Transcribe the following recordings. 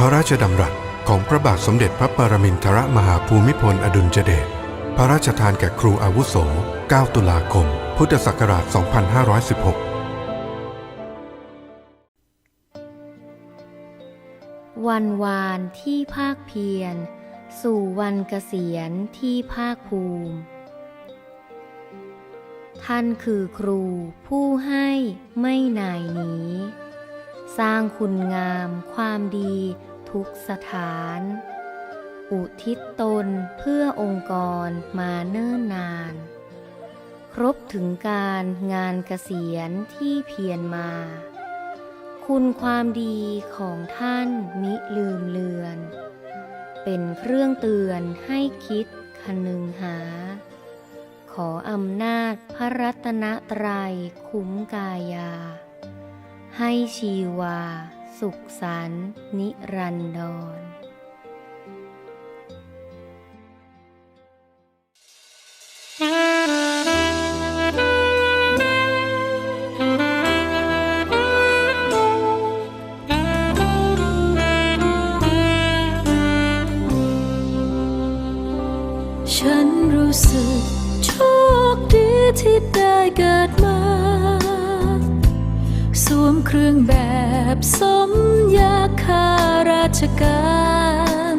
พระราชดำรัสของพระบาทสมเด็จพระปรมินทรมหาภูมิพลอดุลยเดช พระราชทานแก่ครูอาวุโส 9 ตุลาคม พุทธศักราช 2516 วันวานที่ภาคเพียร สู่วันเกษียณที่ภาคภูมิ ท่านคือครูผู้ให้ไม่นายนี้ สร้างคุณงามความดี ทุกสถาน อุทิศตนเพื่อองค์กรมาเนิ่นนาน ครบถึงการงานเกษียณที่เพียรมา คุณความดีของท่านมิลืมเลือน เป็นเครื่องเตือนให้คิดคนึงหา ขออำนาจพระรัตนตรัยคุ้มกายา ให้ชีวา สุขสันนิรันดรฉันรู้สึกโชคดีที่ได้เกิด เครื่องแบบสมยาข้าราชการ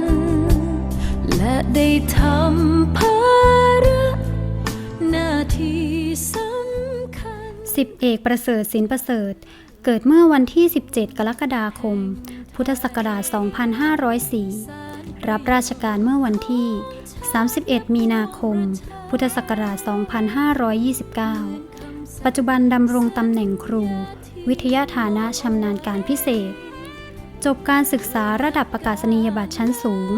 และได้ทำภาระหน้าที่สำคัญสิบเอกประเสริฐสินประเสริฐ เกิดเมื่อวันที่ 17 กรกฎาคม พุทธศักราช 2504 รับราชการเมื่อวันที่ 31 มีนาคม พุทธศักราช 2529 ปัจจุบันดำรงตำแหน่งครู วิทยาฐานะชำนาญการพิเศษ จบการศึกษาระดับประกาศนียบัตรชั้นสูง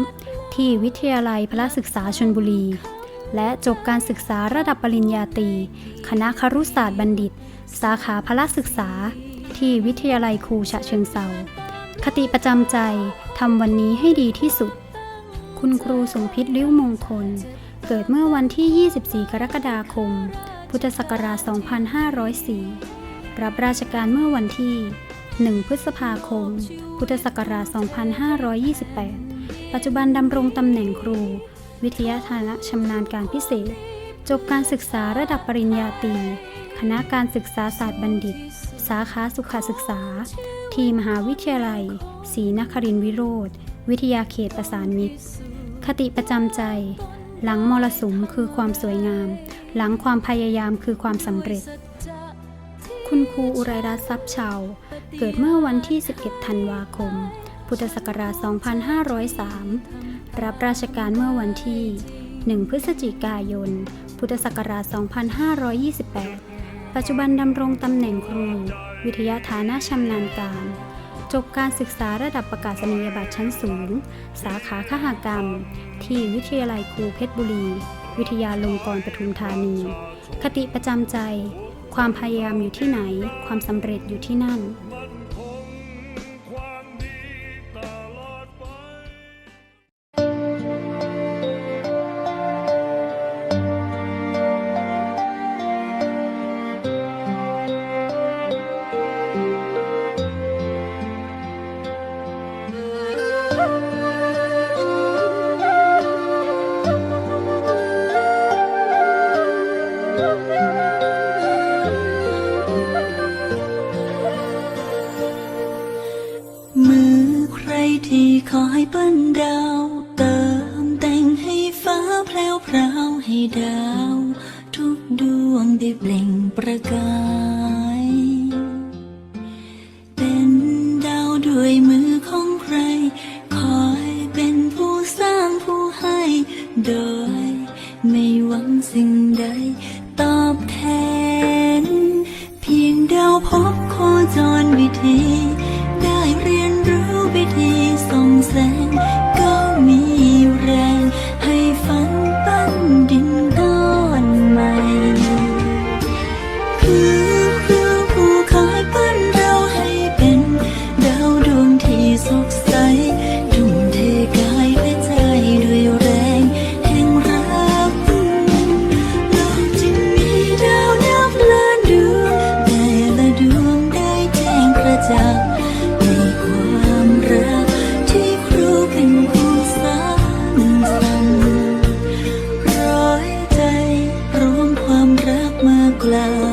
ที่วิทยาลัยพระศึกษาชลบุรี และจบการศึกษาระดับปริญญาตรี คณะครุศาสตร์บัณฑิต สาขาพละศึกษา ที่วิทยาลัยครูฉะเชิงเซาคติประจำใจทำวันนี้ให้ดีที่สุด คุณครูสมพิษลิ้วมงคล เกิดเมื่อวันที่ 24 กรกฎาคม พุทธศักราช 2504 รับราชการเมื่อวันที่ 1 พฤษภาคม พุทธศักราช 2528 ปัจจุบันดำรงตำแหน่งครู วิทยาฐานะชำนาญการพิเศษ จบการศึกษาระดับปริญญาตรี คณะการศึกษาศาสตร์บัณฑิต สาขาสุขศึกษา ที่มหาวิทยาลัยศรีนครินทรวิโรธ วิทยาเขตประสานมิตร คติประจำใจ หลังมรสุมคือความสวยงาม หลังความพยายามคือความสำเร็จ คุณครูอุไรรัตน์ทรัพย์ชาว เกิดเมื่อวันที่ 11 ธันวาคม พุทธศักราช 2503 รับราชการเมื่อวันที่ 1 พฤศจิกายน พุทธศักราช 2528 ปัจจุบันดำรงตำแหน่งครู วิทยาฐานะชำนาญการ จบการศึกษาระดับประกาศนียบัตรชั้นสูง สาขาคหกรรม ที่วิทยาลัยครูเพชรบุรี วิทยาลงกรณ์ปทุมธานี คติประจำใจ ความพยายามอยู่ที่ไหน ความสำเร็จอยู่ที่นั่น ที่คอยปั้นดาว เติมแต่งให้ฟ้าแพรวพราวให้ดาว ทุกดวงได้เปล่งประกาย เป็นดาวด้วยมือของใคร คอยเป็นผู้สร้างผู้ให้โด cloud